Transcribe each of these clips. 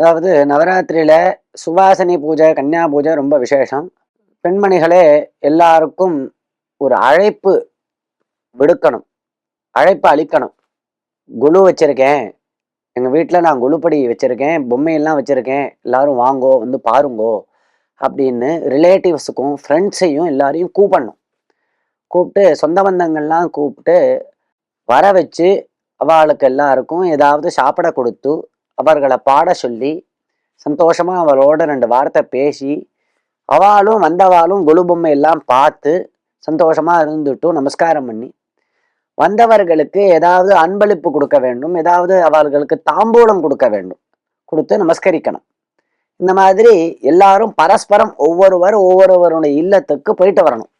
அதாவது நவராத்திரியில சுவாசனி பூஜை கன்னியா பூஜை ரொம்ப விசேஷம். பெண்மணிகளே எல்லாருக்கும் ஒரு அழைப்பு விடுக்கணும். அழைப்பு அளிக்கணும். குழு வச்சிருக்கேன். எங்கள் வீட்டில் நான் குழுப்படி வச்சிருக்கேன். பொம்மையெல்லாம் வச்சிருக்கேன். எல்லாரும் வாங்கோ வந்து பாருங்கோ அப்படின்னு ரிலேட்டிவ்ஸுக்கும் ஃப்ரெண்ட்ஸையும் எல்லாரையும் கூப்பிடணும். கூப்பிட்டு சொந்த பந்தங்கள்லாம் கூப்பிட்டு வர வச்சு அவளுக்கு எல்லாருக்கும் ஏதாவது சாப்பிட கொடுத்து அவர்களை பாட சொல்லி சந்தோஷமா அவளோட ரெண்டு வார்த்தை பேசி அவளும் வந்தவாளும் கொலு பொம்மை எல்லாம் பார்த்து சந்தோஷமா இருந்துட்டும் நமஸ்காரம் பண்ணி வந்தவர்களுக்கு ஏதாவது அன்பளிப்பு கொடுக்க வேண்டும் ஏதாவது அவர்களுக்கு தாம்பூலம் கொடுக்க வேண்டும் கொடுத்து நமஸ்கரிக்கணும். இந்த மாதிரி எல்லாரும் பரஸ்பரம் ஒவ்வொருவர் ஒவ்வொருவருடைய இல்லத்துக்கு போயிட்டு வரணும்.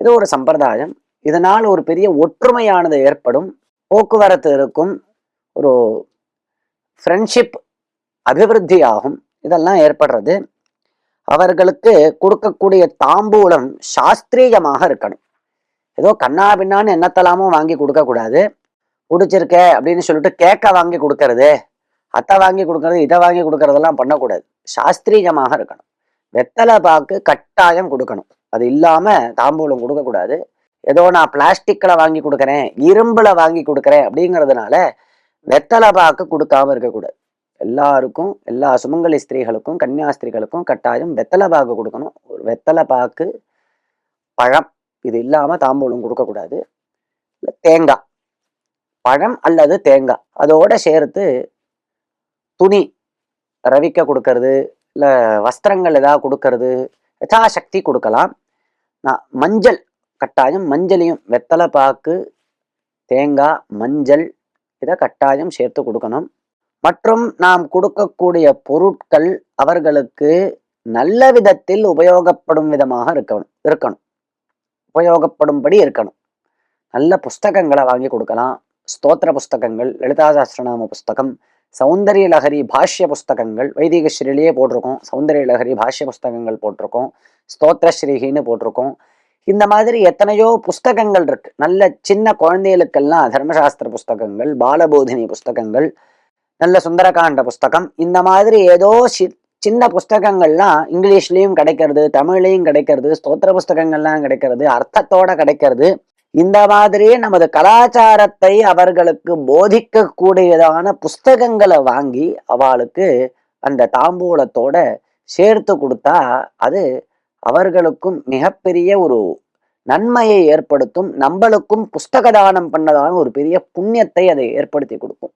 இது ஒரு சம்பிரதாயம். இதனால் ஒரு பெரிய ஒற்றுமையானது ஏற்படும். போக்குவரத்து இருக்கும். ஒரு ஃப்ரெண்ட்ஷிப் அபிவிருத்தி ஆகும் இதெல்லாம் ஏற்படுறது. அவர்களுக்கு கொடுக்கக்கூடிய தாம்பூலம் சாஸ்திரீகமாக இருக்கணும். ஏதோ கண்ணா பின்னான்னு என்னத்தெல்லாமோ வாங்கி கொடுக்கக்கூடாது. குடிச்சிருக்க அப்படின்னு சொல்லிட்டு கேக்க வாங்கி கொடுக்கறது அத்தை வாங்கி கொடுக்கறது இதை வாங்கி கொடுக்கறதெல்லாம் பண்ணக்கூடாது. சாஸ்திரீகமாக இருக்கணும். வெத்தலை பாக்கு கட்டாயம் கொடுக்கணும். அது இல்லாமல் தாம்பூலம் கொடுக்கக்கூடாது. ஏதோ நான் பிளாஸ்டிக்கில் வாங்கி கொடுக்குறேன் இரும்பில் வாங்கி கொடுக்குறேன் அப்படிங்கிறதுனால வெத்தலை பாக்கு கொடுக்காம இருக்கக்கூடாது. எல்லாருக்கும் எல்லா சுமங்கலி ஸ்திரீகளுக்கும் கன்னியாஸ்திரிகளுக்கும் கட்டாயம் வெத்தலை பாக்கு கொடுக்கணும். ஒரு வெத்தலை பாக்கு பழம் இது இல்லாமல் தாம்பூலம் கொடுக்கக்கூடாது. இல்லை தேங்காய் பழம் அல்லது தேங்காய் அதோட சேர்த்து துணி ரவிக்க கொடுக்கறது இல்லை வஸ்திரங்கள் ஏதாவது கொடுக்கறது யதாசக்தி கொடுக்கலாம். நான் மஞ்சள் கட்டாயம் மஞ்சளையும் வெத்தலை பாக்கு தேங்காய் மஞ்சள் இதை கட்டாயம் சேர்த்து கொடுக்கணும். மற்றும் நாம் கொடுக்கக்கூடிய பொருட்கள் அவர்களுக்கு நல்ல விதத்தில் உபயோகப்படும் விதமாக இருக்கணும் இருக்கணும். உபயோகப்படும்படி இருக்கணும். நல்ல புஸ்தகங்களை வாங்கி கொடுக்கலாம். ஸ்தோத்திர புஸ்தகங்கள் லலிதாசாஸ்திரநாம புஸ்தகம் சௌந்தரிய லகரி பாஷ்ய புஸ்தகங்கள் வைதிக ஸ்ரீலேயே போட்டிருக்கோம். சௌந்தரிய லகரி பாஷ்ய புஸ்தகங்கள் போட்டிருக்கோம். ஸ்தோத்திர ஸ்ரீஹின்னு போட்டிருக்கோம். இந்த மாதிரி எத்தனையோ புஸ்தகங்கள் இருக்கு. நல்ல சின்ன குழந்தைகளுக்கெல்லாம் தர்மசாஸ்திர புஸ்தகங்கள் பாலபோதினி புஸ்தகங்கள் நல்ல சுந்தரகாண்ட புஸ்தகம். இந்த மாதிரி ஏதோ சின்ன புஸ்தகங்கள்லாம் இங்கிலீஷ்லயும் கிடைக்கிறது தமிழ்லையும் கிடைக்கிறது ஸ்தோத்திர புஸ்தகங்கள்லாம் கிடைக்கிறது அர்த்தத்தோட கிடைக்கிறது. இந்த மாதிரியே நமது கலாச்சாரத்தை அவர்களுக்கு போதிக்க கூடியதான புஸ்தகங்களை வாங்கி அவளுக்கு அந்த தாம்பூலத்தோட சேர்த்து கொடுத்தா அது அவர்களுக்கும் மிகப்பெரிய ஒரு நன்மையை ஏற்படுத்தும் நம்மளுக்கும் புஸ்தக தானம் பண்ணதான ஒரு பெரிய புண்ணியத்தை அதை ஏற்படுத்தி கொடுக்கும்.